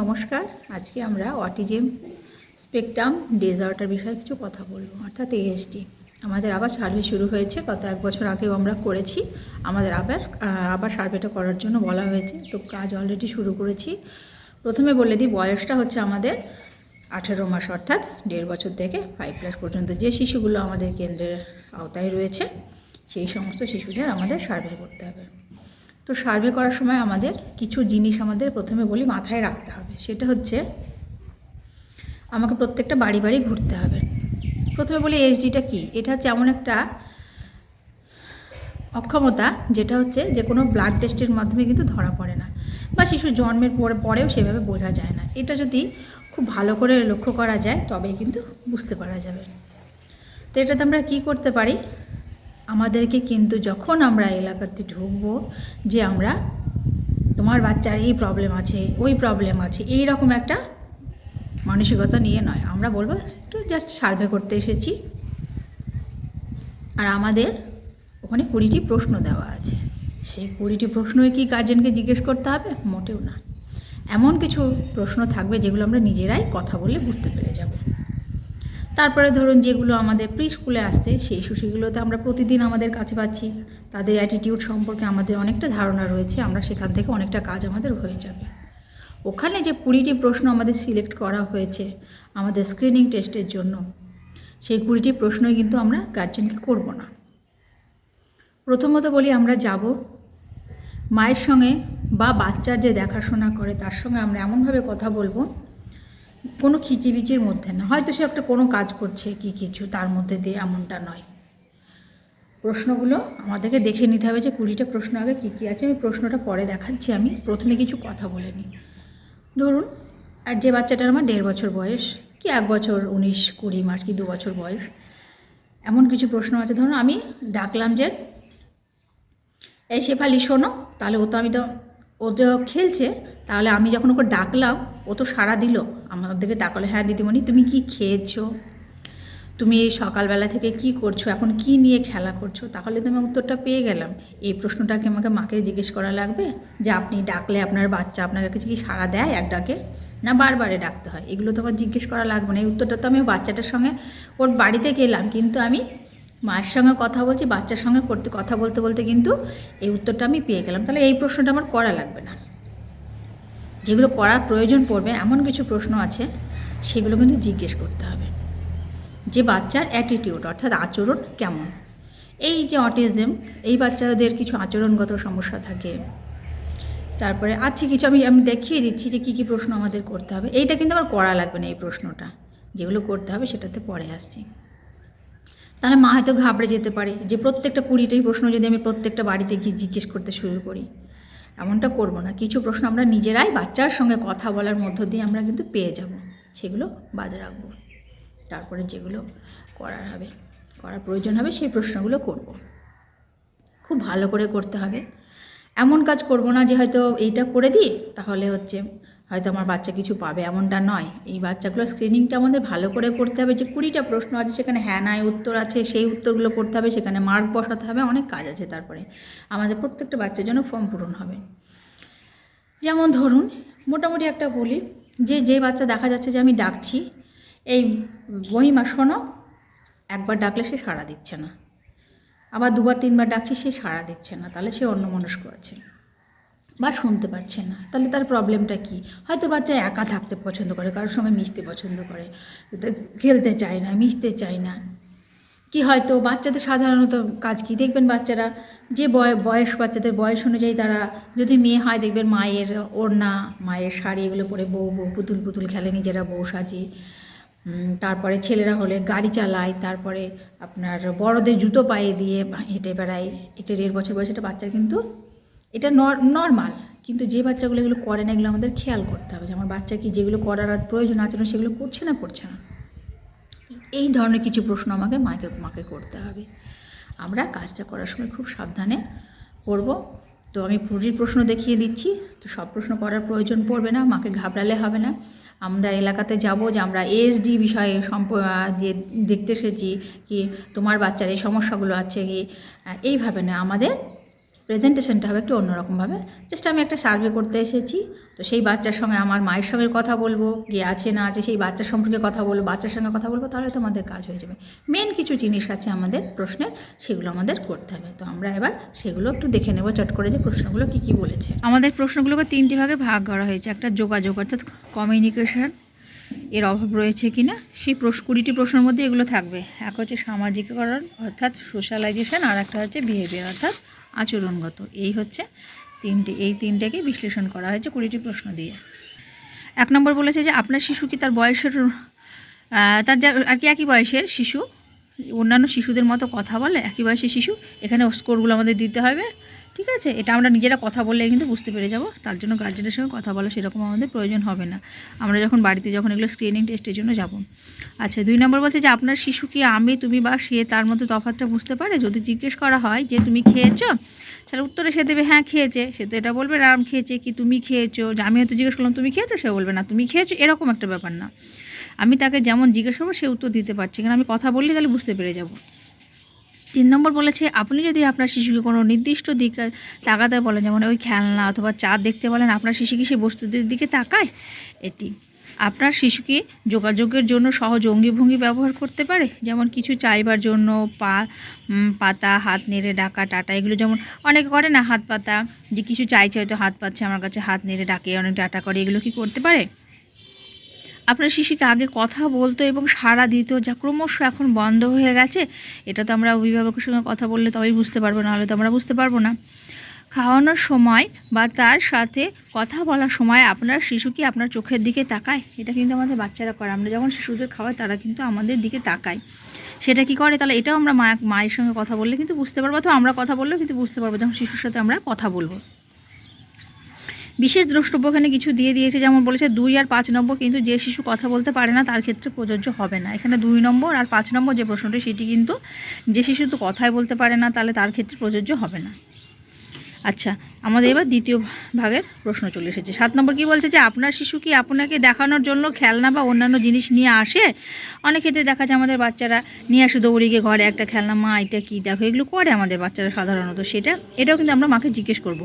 নমস্কার। আজকে আমরা অটিজম স্পেকট্রাম ডেজার্টার বিষয়ে কিছু কথা বলব, অর্থাৎ এএসডি আমাদের আবার সার্ভে শুরু হয়েছে, গত এক বছর আগেও আমরা করেছি। আমাদের আবার আবার সার্ভেটা করার জন্য বলা হয়েছে। তো কাজ অলরেডি শুরু করেছি। প্রথমে বলে দিই, বয়সটা হচ্ছে আমাদের আঠেরো মাস, অর্থাৎ দেড় বছর থেকে ফাইভ প্লাস পর্যন্ত। যে শিশুগুলো আমাদের কেন্দ্রের আওতায় রয়েছে, সেই সমস্ত শিশুদের আমাদের সার্ভে করতে হবে। তো সার্ভে করার সময় আমাদের কিছু জিনিস আমাদের প্রথমে বলি মাথায় রাখতে হবে। সেটা হচ্ছে আমাকে প্রত্যেকটা বাড়ি বাড়ি ঘুরতে হবে। প্রথমে বলি এইচডিটা কি? এটা হচ্ছে এমন একটা অক্ষমতা যেটা হচ্ছে যে কোনো ব্লাড টেস্টের মাধ্যমে কিন্তু ধরা পড়ে না বা শিশু জন্মের পরে পরেও সেভাবে বোঝা যায় না। এটা যদি খুব ভালো করে লক্ষ্য করা যায় তবেই কিন্তু বুঝতে পারা যাবে। তো এটাতে আমরা কি করতে পারি? আমাদেরকে কিন্তু যখন আমরা এলাকাতে ঢুকবো যে আমরা, তোমার বাচ্চার এই প্রবলেম আছে, ওই প্রবলেম আছে এই রকম একটা মানসিকতা নিয়ে নয়। আমরা বলব একটু জাস্ট সার্ভে করতে এসেছি। আর আমাদের ওখানে কুড়িটি প্রশ্ন দেওয়া আছে। সেই কুড়িটি প্রশ্নই কি গার্জেনকে জিজ্ঞেস করতে হবে? মোটেও না। এমন কিছু প্রশ্ন থাকবে যেগুলো আমরা নিজেরাই কথা বলে বুঝতে পেরে যাব। তারপরে ধরুন যেগুলো আমাদের প্রি স্কুলে আসছে, সেই শিশুগুলোতে আমরা প্রতিদিন আমাদের কাছে পাচ্ছি। তাদের অ্যাটিটিউড সম্পর্কে আমাদের অনেকটা ধারণা রয়েছে, আমরা সেখান থেকে অনেকটা কাজ আমাদের হয়ে যাবে। ওখানে যে কুড়িটি প্রশ্ন আমাদের সিলেক্ট করা হয়েছে, আমাদের স্ক্রিনিং টেস্টের জন্য, সেই কুড়িটি প্রশ্নই কিন্তু আমরা গার্জেনকে করব না। প্রথমত বলি আমরা যাব, মায়ের সঙ্গে বা বাচ্চার যে দেখাশোনা করে, তার সঙ্গে আমরা এমনভাবে কথা বলব কোনো খিচিবিচির মধ্যে না। হয়তো সে একটা কোনো কাজ করছে কি কিছু, তার মধ্যে দিয়ে এমনটা নয়। প্রশ্নগুলো আমাদেরকে দেখে নিতে হবে যে কুড়িটা প্রশ্ন আগে কী কী আছে। আমি প্রশ্নটা পরে দেখাচ্ছি, আমি প্রথমে কিছু কথা বলে নিই। ধরুন, আর যে বাচ্চাটার আমার দেড় বছর বয়স, কি এক বছর, উনিশ, কুড়ি মাস, কি দু বছর বয়স, এমন কিছু প্রশ্ন আছে। ধরুন, আমি ডাকলাম যে, এই শেফালি, শোনো, তাহলে ও তো আমি তো, ও তো খেলছে, তাহলে আমি যখন ওকে ডাকলাম ও তো সাড়া দিল। আমার দিকে তাকালে হ্যাঁ দিদিমণি, তুমি কি খেয়েছো? তুমি এই সকালবেলা থেকে কি করছ? এখন কি নিয়ে খেলা করছ? তাহলে তো আমি উত্তরটা পেয়ে গেলাম। এই প্রশ্নটা কি আমাকে মাকে জিজ্ঞেস করা লাগবে? যে আপনি ডাকলে আপনার বাচ্চা আপনার কাছে কি সাড়া দেয় এক ডাকে? না বারবারে ডাকতে হয়? এগুলো তো আমার জিজ্ঞেস করা লাগবে না। এই উত্তরটা তো আমি বাচ্চাটার সঙ্গে, ওর বাড়িতে গেলাম। কিন্তু আমি মায়ের সঙ্গে কথা বলছি, বাচ্চার সঙ্গে করতে, কথা বলতে বলতে কিন্তু এই উত্তরটা আমি পেয়ে গেলাম। তাহলে এই প্রশ্নটা আমার করা লাগবে না। যেগুলো করার প্রয়োজন পড়বে, এমন কিছু প্রশ্ন আছে, সেগুলো কিন্তু জিজ্ঞেস করতে হবে। যে বাচ্চার অ্যাটিটিউড অর্থাৎ আচরণ কেমন? এই যে অটিজম এই বাচ্চাদের কিছু আচরণগত সমস্যা থাকে। তারপরে আছে কিছু, আমি আমি দেখিয়ে দিচ্ছি যে কী কী প্রশ্ন আমাদের করতে হবে। এইটা কিন্তু আমার করা লাগবে না এই প্রশ্নটা। যেগুলো করতে হবে সেটাতে পরে আসছি। তাহলে মা হয়তো ঘাবড়ে যেতে পারে। যে প্রত্যেকটা কুড়িটাই প্রশ্ন যদি আমি প্রত্যেকটা বাড়িতে গিয়ে জিজ্ঞেস করতে শুরু করি। এমনটা করব না। কিছু প্রশ্ন আমরা নিজেরাই বাচ্চার সঙ্গে কথা বলার মধ্য দিয়ে আমরা কিন্তু পেয়ে যাব। সেগুলো বাজে রাখব। তারপরে যেগুলো করার হবে, করার প্রয়োজন হবে সেই প্রশ্নগুলো করব। খুব ভালো করে করতে হবে। এমন কাজ করব না যে হয়তো এইটা করে দিই তাহলে হচ্ছে হয়তো আমার বাচ্চা কিছু পাবে, এমনটা নয়। এই বাচ্চাগুলো স্ক্রিনিংটা আমাদের ভালো করে করতে হবে। যে কুড়িটা প্রশ্ন আছে, সেখানে হ্যাঁ নাই উত্তর আছে, সেই উত্তরগুলো করতে হবে, সেখানে মার্ক বসাতে হবে, অনেক কাজ আছে তারপরে। আমাদের প্রত্যেকটা বাচ্চার জন্য ফর্ম পূরণ হবে। যেমন ধরুন, মোটামুটি একটা বলি, যে যে বাচ্চা দেখা যাচ্ছে যে আমি ডাকছি, এই মহিমা শোনো, একবার ডাকলে সে সাড়া দিচ্ছে না। আবার দুবার, তিনবার ডাকছি, সে সাড়া দিচ্ছে না। তাহলে সে অন্যমনস্ক আছে। বা শুনতে পাচ্ছে না, তাহলে তার প্রবলেমটা কি? হয়তো বাচ্চা একা থাকতে পছন্দ করে, কারোর সঙ্গে মিশতে পছন্দ করে খেলতে চায় না, মিশতে চায় না। কি হয়তো বাচ্চাদের সাধারণত কাজ কি? দেখবেন বাচ্চারা যে বয়, বয়স, বাচ্চাদের বয়স অনুযায়ী তারা যদি মেয়ে হয়, দেখবেন মায়ের ওড়না, মায়ের শাড়ি এগুলো পরে বউ বউ পুতুল পুতুল খেলে, নিজেরা বউ সাজে। তারপরে ছেলেরা হলে গাড়ি চালায়, তারপরে আপনার বড়দের জুতো পায়ে দিয়ে হেঁটে বেড়ায়। এটা দেড় বছর বয়সে বাচ্চা কিন্তু এটা নর্মাল কিন্তু যে বাচ্চাগুলো এগুলো করে না, এগুলো আমাদের খেয়াল করতে হবে যে আমার বাচ্চা কি যেগুলো করার প্রয়োজন আচরণ সেগুলো করছে না করছে না। এই ধরনের কিছু প্রশ্ন আমাকে মাকে মাকে করতে হবে। আমরা কাজটা করার সময় খুব সাবধানে করব। তো আমি পুরীর প্রশ্ন দেখিয়ে দিচ্ছি। তো সব প্রশ্ন করার প্রয়োজন পড়বে না, মাকে ঘাবড়ালে হবে না। আমরা এলাকাতে যাব যে আমরা এসডি বিষয়ে সম্প, যে দেখতে এসেছি, কি তোমার বাচ্চার এই সমস্যাগুলো আছে কি? এইভাবে না, আমাদের প্রেজেন্টেশনটা হবে একটু অন্যরকমভাবে। জাস্ট আমি একটা সার্ভে করতে এসেছি। তো সেই বাচ্চার সঙ্গে আমার মায়ের সঙ্গে কথা বলব, কি আছে না আছে, সেই বাচ্চার সম্পর্কে কথা বলব, বাচ্চার সঙ্গে কথা বলব, তাহলে তো আমাদের কাজ হয়ে যাবে। মেন কিছু জিনিস আছে আমাদের প্রশ্নের, সেগুলো আমাদের করতে হবে। তো আমরা এবার সেগুলো একটু দেখে নেব, চট করে যে প্রশ্নগুলো কী কী বলেছে। আমাদের প্রশ্নগুলোকে তিনটি ভাগে ভাগ করা হয়েছে। একটা যোগাযোগ, অর্থাৎ কমিউনিকেশন এর অভাব রয়েছে কি না? সেই প্রশ্ন কুড়িটি প্রশ্নের মধ্যে এগুলো থাকবে। এক হচ্ছে সামাজিকীকরণ, অর্থাৎ সোশ্যালাইজেশন আর একটা হচ্ছে বিহেভিয়ার অর্থাৎ আচরণগত। এই হচ্ছে তিনটে, এই তিনটাকে বিশ্লেষণ করা হয়েছে কুড়িটি প্রশ্ন দিয়ে। এক নম্বর বলেছে যে আপনার শিশু কি তার বয়সের তার যা, আর কি একই বয়সের শিশু? অন্যান্য শিশুদের মতো কথা বলে একই বয়সের শিশু? এখানে স্কোরগুলো আমাদের দিতে হবে। ঠিক আছে? এটা আমরা নিজেরা কথা বললে কিন্তু বুঝতে পেরে যাব। তার জন্য গার্জেনের সঙ্গে কথা বলা সেরকম আমাদের প্রয়োজন হবে না। আমরা যখন বাড়িতে যখন এগুলো স্ক্রিনিং টেস্টের জন্য যাব। আচ্ছা দুই নম্বর বলছে যে, আপনার শিশু কি আমি, তুমি বা সে তার মধ্যে তফাৎটা বুঝতে পারে? যদি জিজ্ঞেস করা হয় যে, তুমি খেয়েছো? তাহলে উত্তরে সে দেবে হ্যাঁ খেয়েছে। সে তো এটা বলবে, রাম খেয়েছে। কি তুমি খেয়েছো? যে, আমি হয়তো জিজ্ঞেস করলাম, তুমি খেয়েছো? সে বলবে, না, তুমি খেয়েছো। এরকম একটা ব্যাপার না। আমি তাকে যেমন জিজ্ঞেস করব, সে উত্তর দিতে পারছে। কারণ আমি কথা বললে তাহলে বুঝতে পেরে যাব। তিন নম্বর বলেছে, আপনি যদি আপনার শিশুকে কোনো নির্দিষ্ট দিকে তাকাতে বলেন, যেমন ওই খেলনা অথবা চাঁদ দেখতে বলেন, আপনার শিশু কি সেই বস্তুদের দিকে তাকায়? এটি। আপনার শিশুকে যোগাযোগের জন্য সহজ অঙ্গিভঙ্গি ব্যবহার করতে পারে? যেমন কিছু চাইবার জন্য পা পাতা, হাত নেড়ে ডাকা, টাটা, এগুলো যেমন অনেকে করে না হাত পাতা, যে কিছু চাইছে হয়তো হাত পাচ্ছে, আমার কাছে হাত নেড়ে ডাকে, অনেক ডাটা করে, এগুলো কি করতে পারে? আপনার শিশুকে আগে কথা বলতো এবং সাড়া দিত যা ক্রমশ এখন বন্ধ হয়ে গেছে। এটা তো আমরা অভিভাবকের সঙ্গে কথা বললে তবেই বুঝতে পারব, নাহলে তো আমরা বুঝতে পারব না। খাওয়ানোর সময় বা তার সাথে কথা বলার সময় আপনার শিশু কি আপনার চোখের দিকে তাকায়? এটা কিন্তু আমাদের বাচ্চারা করে। আমরা যখন শিশুদের খাওয়াই, তারা কিন্তু আমাদের দিকে তাকায়। সেটা কি করে? তাহলে এটাও আমরা মায়ের সঙ্গে কথা বললে কিন্তু বুঝতে পারব, অথবা আমরা কথা বললেও কিন্তু বুঝতে পারব, যখন শিশুর সাথে আমরা কথা বলব। বিশেষ দ্রষ্টব্য এখানে কিছু দিয়ে দিয়েছে, যেমন বলেছে দুই আর পাঁচ নম্বর কিন্তু যে শিশু কথা বলতে পারে না, তার ক্ষেত্রে প্রযোজ্য হবে না। এখানে দুই নম্বর আর পাঁচ নম্বর যে প্রশ্নটি, সেটি কিন্তু যে শিশু তো কথাই বলতে পারে না, তাহলে তার ক্ষেত্রে প্রযোজ্য হবে না। আচ্ছা আমাদের এবার দ্বিতীয় ভাগের প্রশ্ন চলে এসেছে। সাত নম্বর কি বলছে যে, আপনার শিশু কি আপনাকে দেখানোর জন্য খেলনা বা অন্যান্য জিনিস নিয়ে আসে? অনেক ক্ষেত্রে দেখা যায় আমাদের বাচ্চারা নিয়ে আসে দৌড়ে গিয়ে ঘরে, একটা খেলনা, মা, এটা কী, দেখো, এগুলো করে আমাদের বাচ্চারা সাধারণত। সেটা, এটাও কিন্তু আমরা মাকে জিজ্ঞেস করব।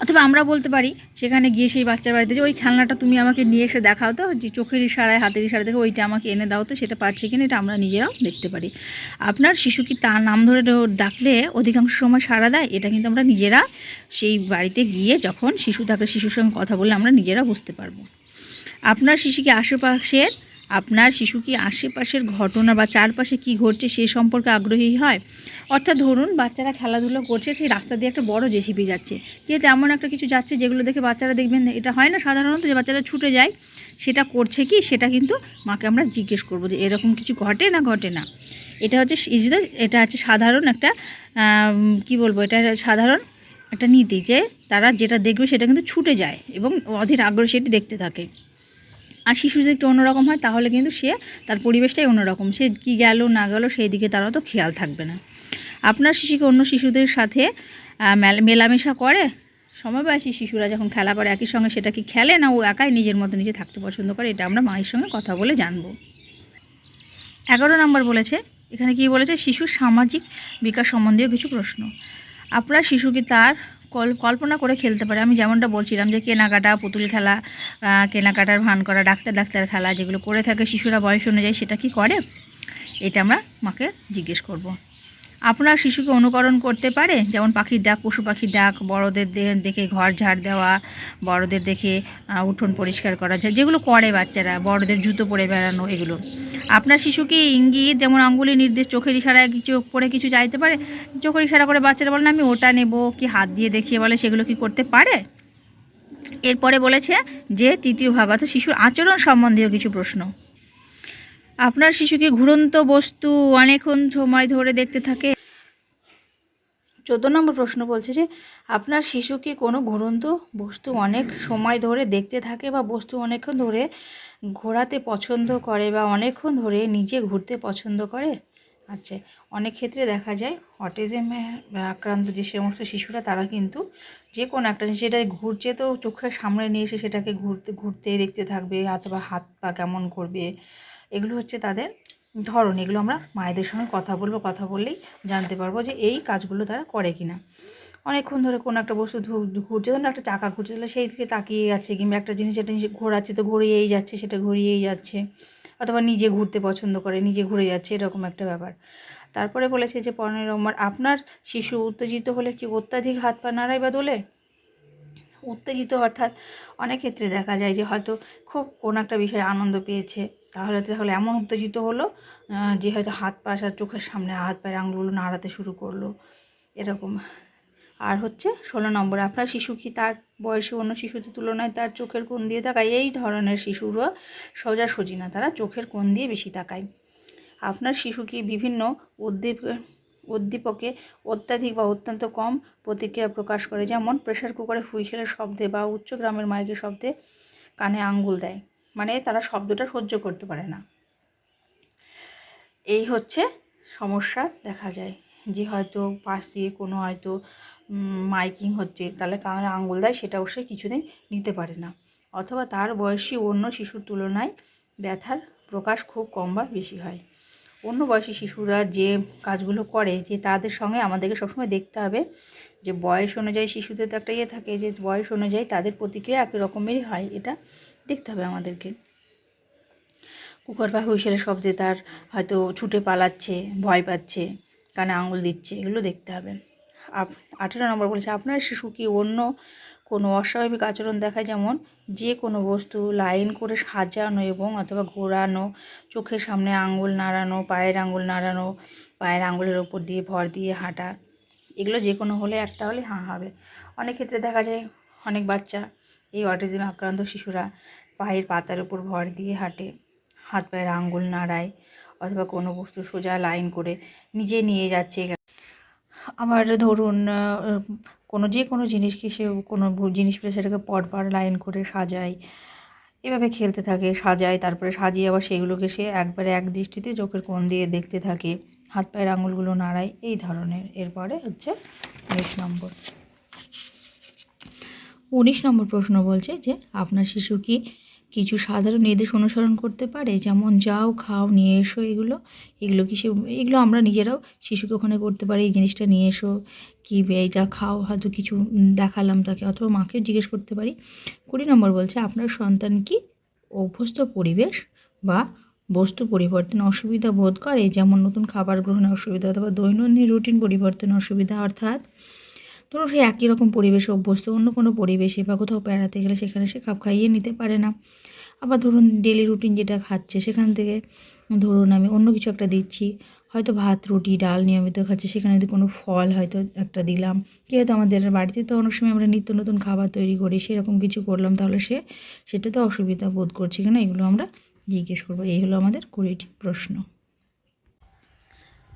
অথবা আমরা বলতে পারি, সেখানে গিয়ে সেই বাচ্চার বাড়িতে যে, ওই খেলনাটা তুমি আমাকে নিয়ে এসে দেখাও তো, যে, চোখের ইশারায়, হাতের ইশারা দেখে ওইটা আমাকে এনে দাও তো, সেটা পারছে কিনা, এটা আমরা নিজেরাও দেখতে পারি। আপনার শিশু কি তার নাম ধরে ডাকলে অধিকাংশ সময় সাড়া দেয়? এটা কিন্তু আমরা নিজেরা সেই বাড়িতে গিয়ে যখন শিশু থাকে, শিশুর সঙ্গে কথা বললে আমরা নিজেরা বুঝতে পারব। আপনার শিশুকে আশেপাশের আপনার শিশু কি আশেপাশের ঘটনা বা চারপাশে কি ঘটছে সে সম্পর্কে আগ্রহী হয়? অর্থাৎ ধরুন, বাচ্চারা খেলাধুলো করছে, সেই রাস্তা দিয়ে একটা বড় জেসিপি যাচ্ছে। কিন্তু তেমন একটা কিছু যাচ্ছে যেগুলো দেখে বাচ্চারা দেখবেন এটা হয় না সাধারণত যে বাচ্চারা ছুটে যায়, সেটা করছে কি? সেটা কিন্তু মাকে আমরা জিজ্ঞেস করব যে এরকম কিছু ঘটে না ঘটে না? এটা হচ্ছে এটা হচ্ছে সাধারণ একটা কি বলব? এটা সাধারণ একটা নীতি যে তারা যেটা দেখবে সেটা কিন্তু ছুটে যায় এবং অধীর আগ্রহ সেটি দেখতে থাকে। আর শিশু যদি একটু অন্যরকম হয়, তাহলে কিন্তু সে তার পরিবেশটাই অন্যরকম। সে কি গেল, না গেল সেই দিকে তারা তো খেয়াল থাকবে না। আপনার শিশুকে অন্য শিশুদের সাথে মেলামেশা করে? সমবয়সী শিশুরা যখন খেলা করে, একই সঙ্গে সেটা কি খেলে, না ও একাই নিজের মতো নিজে থাকতে পছন্দ করে? এটা আমরা মায়ের সঙ্গে কথা বলে জানব। এগারো নম্বর বলেছে, এখানে কি বলেছে? শিশুর সামাজিক বিকাশ সম্বন্ধীয় কিছু প্রশ্ন। আপনার শিশু কি তার কল্পনা করে খেলতে পারে আমি যেমনটা বলছিলাম যে কেনাকাটা, পুতুল খেলা কেনাকাটার ভান করা, ডাক্তার ডাক্তার খেলা যেগুলো করে থাকে শিশুরা বয়স অনুযায়ী সেটা কি করে এটা আমরা মাকে জিজ্ঞেস করব। আপনার শিশুকে অনুকরণ করতে পারে? যেমন পাখির ডাক, পশু পাখির ডাক, বড়দের দেখে ঘর ঝাড় দেওয়া, বড়দের দেখে উঠোন পরিষ্কার করা যেগুলো করে বাচ্চারা, বড়দের জুতো পরে বেড়ানো, এগুলো। আপনার শিশুকে ইঙ্গিত, যেমন আঙ্গুলি নির্দেশ, চোখের ইশারায় কিছু করে কিছু চাইতে পারে? চোখের ইশারা করে বাচ্চারা বলে, না, আমি ওটা নেব। কি হাত দিয়ে দেখিয়ে বলে, সেগুলো কি করতে পারে? এরপরে বলেছে যে, তৃতীয় ভাগ, অর্থাৎ শিশুর আচরণ সম্বন্ধীয় কিছু প্রশ্ন। আপনার শিশুকে ঘুরন্ত বস্তু অনেকক্ষণ সময় ধরে দেখতে থাকে? চোদ্দ নম্বর প্রশ্ন বলছে যে, আপনার শিশু কি কোনো ঘুরন্ত বস্তু অনেক সময় ধরে দেখতে থাকে বা বস্তু অনেকক্ষণ ধরে ঘোরাতে পছন্দ করে বা অনেকক্ষণ ধরে নিজে ঘুরতে পছন্দ করে? আচ্ছা অনেক ক্ষেত্রে দেখা যায় অটিজমে আক্রান্ত যে সমস্ত শিশুরা, তারা কিন্তু যে কোনো একটা যেটা ঘুরছে তো চোখের সামনে নিয়ে এসে সেটাকে ঘুরতে ঘুরতে দেখতে থাকবে, অথবা হাত পা কেমন করবে এগুলো হচ্ছে তাদের ধরন। এগুলো আমরা মায়েদের সঙ্গে কথা বলব, কথা বললেই জানতে পারব যে এই কাজগুলো তারা করে কি না অনেকক্ষণ ধরে কোনো একটা বস্তু ঘুরছে, ধরুন একটা চাকা ঘুরছে, তাহলে সেই দিকে তাকিয়ে যাচ্ছে কিংবা একটা জিনিস একটা জিনিস ঘোরাচ্ছে তো ঘুরিয়েই যাচ্ছে, সেটা ঘুরিয়েই যাচ্ছে। অথবা নিজে ঘুরতে পছন্দ করে, নিজে ঘুরে যাচ্ছে, এরকম একটা ব্যাপার। তারপরে বলেছে যে পনেরো নম্বর আপনার শিশু উত্তেজিত হলে কি অত্যাধিক হাত পা নাড়ায় বা দোলে? উত্তেজিত অর্থাৎ অনেক ক্ষেত্রে দেখা যায় যে হয়তো খুব কোনো একটা বিষয়ে আনন্দ পেয়েছে তাহলে তাহলে এমন উত্তেজিত হলো যে হয়তো হাত পা আর চোখের সামনে, হাত পায়ের আঙুলগুলো নাড়াতে শুরু করল। এরকম। আর হচ্ছে, ষোলো নম্বর, আপনার শিশু কি তার বয়সে অন্য শিশুদের তুলনায় তার চোখের কোণ দিয়ে তাকায়? এই ধরনের শিশুরা সোজাসুজি না, তারা চোখের কোণ দিয়ে বেশি তাকায়। আপনার শিশু কি বিভিন্ন উদ্দীপ, উদ্দীপকে অত্যাধিক বা অত্যন্ত কম প্রতিক্রিয়া প্রকাশ করে? যেমন প্রেশার কুকারে হুইসেলের শব্দে বা উচ্চ গ্রামের মাইকের শব্দে কানে আঙ্গুল দেয়। মানে তারা শব্দটা সহ্য করতে পারে না। এই হচ্ছে সমস্যা, দেখা যায় যে হয়তো পাশ দিয়ে কোনো হয়তো মাইকিং হচ্ছে, তাহলে কানে আঙুল দেয় সেটা অবশ্যই কিছুদিন নিতে পারে না। অথবা তার বয়সী অন্য শিশুর তুলনায় ব্যথার প্রকাশ খুব কম বা বেশি হয়। অন্য বয়সী শিশুরা যে কাজগুলো করে, যে তাদের সঙ্গে আমাদেরকে সবসময় দেখতে হবে যে বয়স অনুযায়ী শিশুদের তো একটা ইয়ে থাকে যে বয়স অনুযায়ী তাদের প্রতিক্রিয়া একই রকমেরই হয়, এটা দেখতে হবে আমাদেরকে। কুকার বা হুইসেলের শব্দে তার হয়তো ছুটে পালাচ্ছে, ভয় পাচ্ছে, কানে আঙুল দিচ্ছে, এগুলো দেখতে হবে। আপ আঠেরো নম্বর বলেছে, আপনার শিশু কি অন্য কোনো অস্বাভাবিক আচরণ দেখায়? যেমন যে কোনো বস্তু লাইন করে সাজানো এবং অথবা ঘোরানো, চোখের সামনে আঙুল নাড়ানো, পায়ের আঙুল নাড়ানো, পায়ের আঙুলের ওপর দিয়ে ভর দিয়ে হাঁটা, এগুলো যে কোনো হলে একটা হলে হাঁ হবে। অনেক ক্ষেত্রে দেখা যায় অনেক বাচ্চা এই অটিজম আক্রান্ত শিশুরা পায়ের পাতার উপর ভর দিয়ে হাঁটে, হাত পায়ের আঙ্গুল নাড়ায় অথবা কোনো বস্তু সোজা লাইন করে নিজে নিয়ে যাচ্ছে। আবার ধরুন কোনো যে কোনো জিনিসকে সে কোনো জিনিস পেলে সেটাকে পরপর লাইন করে সাজায়। এভাবে খেলতে থাকে, সাজায়, তারপরে সাজিয়ে আবার সেগুলোকে সে একবারে এক দৃষ্টিতে চোখের কোণ দিয়ে দেখতে থাকে। হাত পায়ের আঙুলগুলো নাড়ায়, এই ধরনের। এরপরে হচ্ছে উনিশ নম্বর। উনিশ নম্বর প্রশ্ন বলছে যে, আপনার শিশু কি কিছু সাধারণ নির্দেশ অনুসরণ করতে পারে, যেমন যাও, খাও, নিয়ে এসো এগুলো। এগুলো কি সে এগুলো আমরা নিজেরাও শিশুকে ওখানে করতে পারি, এই জিনিসটা নিয়ে এসো। কি এইটা খাও, হয়তো কিছু দেখালাম তাকে, অথবা মাকেও জিজ্ঞেস করতে পারি। কুড়ি নম্বর বলছে, আপনার সন্তান কি অভ্যস্ত পরিবেশ বা বস্তু পরিবর্তন অসুবিধা বোধ করে? যেমন নতুন খাবার গ্রহণে অসুবিধা অথবা দৈনন্দিন রুটিন পরিবর্তন অসুবিধা, অর্থাৎ ধরো সে একই রকম পরিবেশে অভ্যস্ত, অন্য কোনো পরিবেশে বা কোথাও বেড়াতে গেলে সেখানে সে খাপ খাইয়ে নিতে পারে না। আবার ধরুন ডেলি রুটিন যেটা খাচ্ছে, সেখান থেকে ধরুন আমি অন্য কিছু একটা দিচ্ছি, হয়তো ভাত, রুটি, ডাল নিয়মিত খাচ্ছে, সেখানে যদি কোনো ফল হয়তো একটা দিলাম। কি হয়তো আমাদের বাড়িতে তো অনেক সময় আমরা নিত্য নতুন খাবার তৈরি করি, সেরকম কিছু করলাম, তাহলে সে, সেটা তো অসুবিধা বোধ করছে কিনা, এগুলো আমরা জিজ্ঞেস করব। এই হলো আমাদের কুড়িটি প্রশ্ন।